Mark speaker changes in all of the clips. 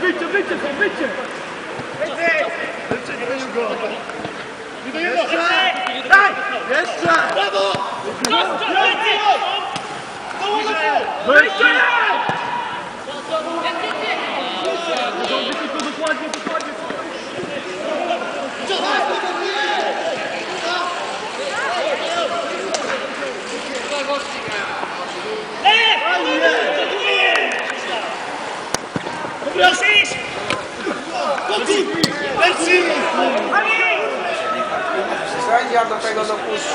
Speaker 1: Wyjdźcie są, wyjdźcie! Wyjdźcie! Dobrze, tylko dokładnie, dokładnie.
Speaker 2: Conti! Lenzi! Sai de
Speaker 3: água pegando o
Speaker 4: pulso.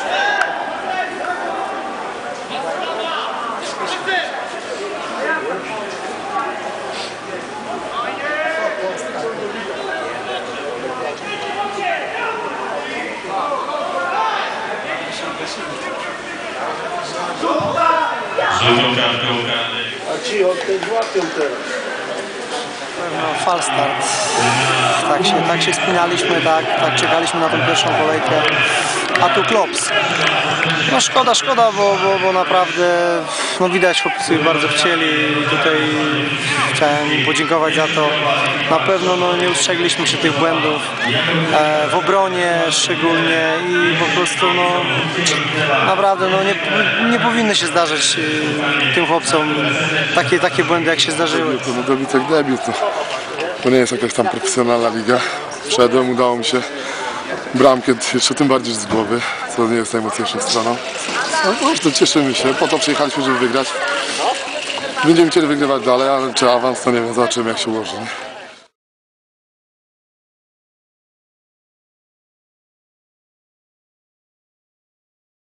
Speaker 4: Zucca, Zucca. Aqui, ó, tem
Speaker 5: duas tentativas. Start. Tak się, tak się spinaliśmy, tak, tak czekaliśmy na tą pierwszą kolejkę. A tu klops. No szkoda, szkoda, bo, bo, bo naprawdę no widać chłopcy bardzo chcieli i tutaj chciałem im podziękować za to. Na pewno no, nie ustrzegliśmy się tych błędów e, w obronie szczególnie i po prostu no naprawdę no, nie, nie powinny się zdarzać e, tym chłopcom takie, takie błędy jak się zdarzyły.
Speaker 6: To no debiut jak debiut. No. To nie jest jakaś tam profesjonalna liga. Wszedłem, udało mi się bramkę jeszcze tym bardziej z głowy, co nie jest najmocniejszą stroną. No, cieszymy się, po to przyjechaliśmy, żeby wygrać. Będziemy chcieli wygrywać dalej, ale czy awans, to nie wiem, zobaczymy jak się ułoży.